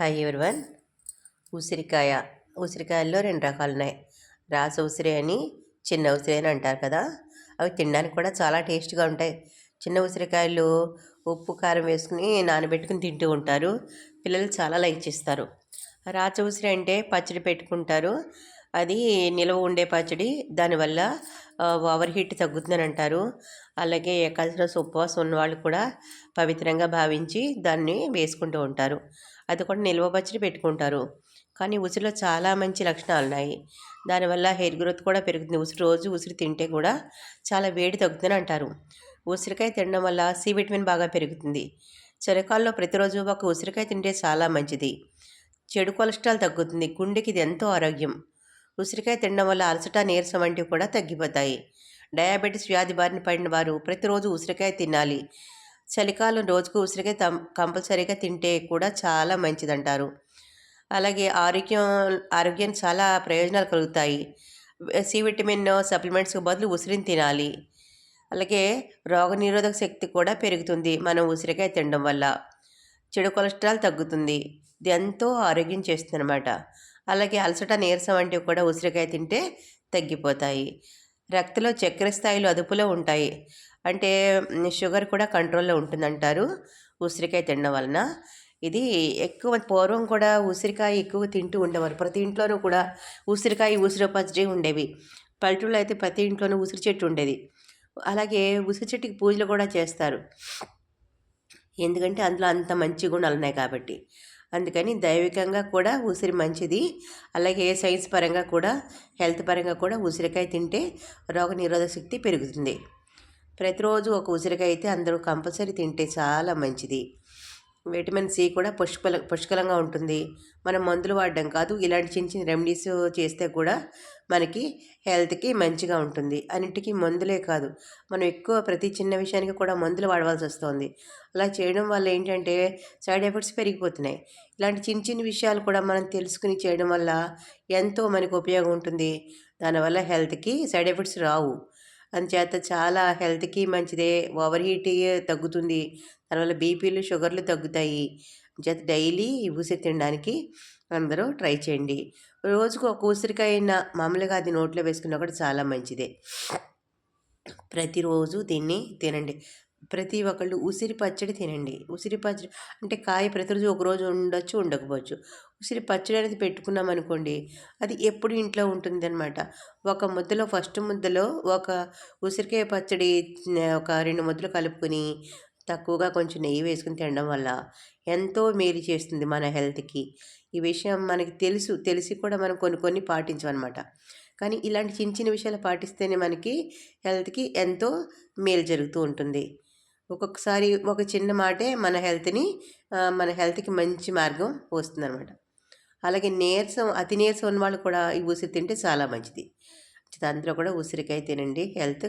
Hi everyone ఉసిరికాయ ఉసిరికాయల్లో రెండు రకాలు ఉన్నాయి రాస ఉసిరి అని చిన్న ఉసిరి అని అంటారు కదా? అవి తినడానికి కూడా చాలా టేస్ట్గా ఉంటాయి. చిన్న ఉసిరికాయలు ఉప్పు కారం వేసుకుని నానబెట్టుకుని తింటూ ఉంటారు. పిల్లలు చాలా లైక్ చేస్తారు. రాచ ఉసిరి అంటే పచ్చడి పెట్టుకుంటారు. అది నిల్వ ఉండే పచ్చడి. దానివల్ల ఓవర్ హీట్ తగ్గుతుందని అంటారు. అలాగే ఏకాదశి ఉపవాసం ఉన్న వాళ్ళు కూడా పవిత్రంగా భావించి దాన్ని వేసుకుంటూ ఉంటారు. అది కూడా నిల్వ పచ్చడి పెట్టుకుంటారు. కానీ ఉసిరిలో చాలా మంచి లక్షణాలు ఉన్నాయి. దానివల్ల హెయిర్ గ్రోత్ కూడా పెరుగుతుంది. ఉసిరి రోజు ఉసిరి తింటే కూడా చాలా వేడి తగ్గుతుందని అంటారు. ఉసిరికాయ తినడం వల్ల సి విటమిన్ బాగా పెరుగుతుంది. చలికాలంలో ప్రతిరోజు ఒక ఉసిరికాయ తింటే చాలా మంచిది. చెడు కొలెస్ట్రాల్ తగ్గుతుంది. గుండెకి ఇది ఎంతో ఆరోగ్యం. ఉసిరికాయ తినడం వల్ల అలసట నీరసం వంటివి కూడా తగ్గిపోతాయి. డయాబెటీస్ వ్యాధి బారిన పడిన వారు ప్రతిరోజు ఉసిరికాయ తినాలి. చలికాలం రోజుకు ఉసిరికాయ తం కంపల్సరీగా తింటే కూడా చాలా మంచిదంటారు. అలాగే ఆరోగ్యం ఆరోగ్యం చాలా ప్రయోజనాలు కలుగుతాయి. సి విటమిన్ సప్లిమెంట్స్కి బదులు ఉసిరిని తినాలి. అలాగే రోగనిరోధక శక్తి కూడా పెరుగుతుంది మనం ఉసిరికాయ తినడం వల్ల. చెడు కొలెస్ట్రాల్ తగ్గుతుంది. ఇది ఎంతో ఆరోగ్యం చేస్తుంది అనమాట అలాగే అలసట నీరసం వంటివి కూడా ఉసిరికాయ తింటే తగ్గిపోతాయి. రక్తలో చక్కెర స్థాయిలు అదుపులో ఉంటాయి. అంటే షుగర్ కూడా కంట్రోల్లో ఉంటుందంటారు ఉసిరికాయ తినడం వలన. ఇది ఎక్కువ పూర్వం కూడా ఉసిరికాయ ఎక్కువ తింటూ ఉండేవారు. ప్రతి ఇంట్లోనూ కూడా ఉసిరికాయ ఉసిరి పచ్చడి ఉండేవి. పల్లెటూరులో అయితే ప్రతి ఇంట్లోనూ ఉసిరి చెట్టు ఉండేది. అలాగే ఉసిరి చెట్టుకి పూజలు కూడా చేస్తారు. ఎందుకంటే అందులో అంత మంచి గుణాలు ఉన్నాయి కాబట్టి. అందుకని దైవికంగా కూడా ఉసిరి మంచిది. అలాగే సైన్స్ పరంగా కూడా హెల్త్ పరంగా కూడా ఉసిరికాయ తింటే రోగ నిరోధక శక్తి పెరుగుతుంది. ప్రతిరోజు ఒక ఉసిరికాయ అయితే అందరూ కంపల్సరీ తింటే చాలా మంచిది. విటమిన్ సి కూడా పుష్కల పుష్కలంగా ఉంటుంది. మనం మందులు వాడడం కాదు ఇలాంటి చిన్న చిన్న రెమెడీస్ చేస్తే కూడా మనకి హెల్త్కి మంచిగా ఉంటుంది. అన్నిటికీ మందులే కాదు మనం ఎక్కువ ప్రతి చిన్న విషయానికి కూడా మందులు వాడవలసి వస్తుంది. అలా చేయడం వల్ల ఏంటంటే సైడ్ ఎఫెక్ట్స్ పెరిగిపోతున్నాయి. ఇలాంటి చిన్న చిన్న విషయాలు కూడా మనం తెలుసుకుని చేయడం వల్ల ఎంతో మనకు ఉపయోగం ఉంటుంది. దానివల్ల హెల్త్కి సైడ్ ఎఫెక్ట్స్ రావు. అందుచేత చాలా హెల్త్కి మంచిదే. ఓవర్ హీట్ తగ్గుతుంది. దానివల్ల బీపీలు షుగర్లు తగ్గుతాయి. చేత డైలీ ఉసిరి తినడానికి అందరూ ట్రై చేయండి. రోజుకు ఒక ఉసిరికాయ అయినా మామూలుగా అది నోట్లో వేసుకున్నా కూడా చాలా మంచిదే. ప్రతిరోజు దీన్ని తినండి. ప్రతి ఒక్కళ్ళు ఉసిరి పచ్చడి తినండి. ఉసిరి పచ్చడి అంటే కాయ ప్రతిరోజు ఒకరోజు ఉండొచ్చు ఉండకపోవచ్చు. ఉసిరి పచ్చడి అనేది పెట్టుకున్నాం అనుకోండి అది ఎప్పుడు ఇంట్లో ఉంటుంది అనమాట ఒక ముద్దలో ఫస్ట్ ముద్దలో ఒక ఉసిరికాయ పచ్చడి ఒక రెండు ముద్దలు కలుపుకొని తక్కువగా కొంచెం నెయ్యి వేసుకుని తినడం వల్ల ఎంతో మేలు చేస్తుంది మన హెల్త్కి. ఈ విషయం మనకి తెలుసు తెలిసి కూడా మనం కొన్ని కొన్ని పాటించమన్నమాట. కానీ ఇలాంటి చిన్న చిన్న విషయాలు పాటిస్తేనే మనకి హెల్త్కి ఎంతో మేలు జరుగుతూ ఉంటుంది. ఒక్కొక్కసారి ఒక చిన్న మాటే మన హెల్త్ని మన హెల్త్కి మంచి మార్గం వస్తుందన్నమాట అలాగే నీరసం అతి నీరసం ఉన్న వాళ్ళు కూడా ఈ ఉసిరి తింటే చాలా మంచిది. అందరూ కూడా ఉసిరికాయ తినండి. హెల్త్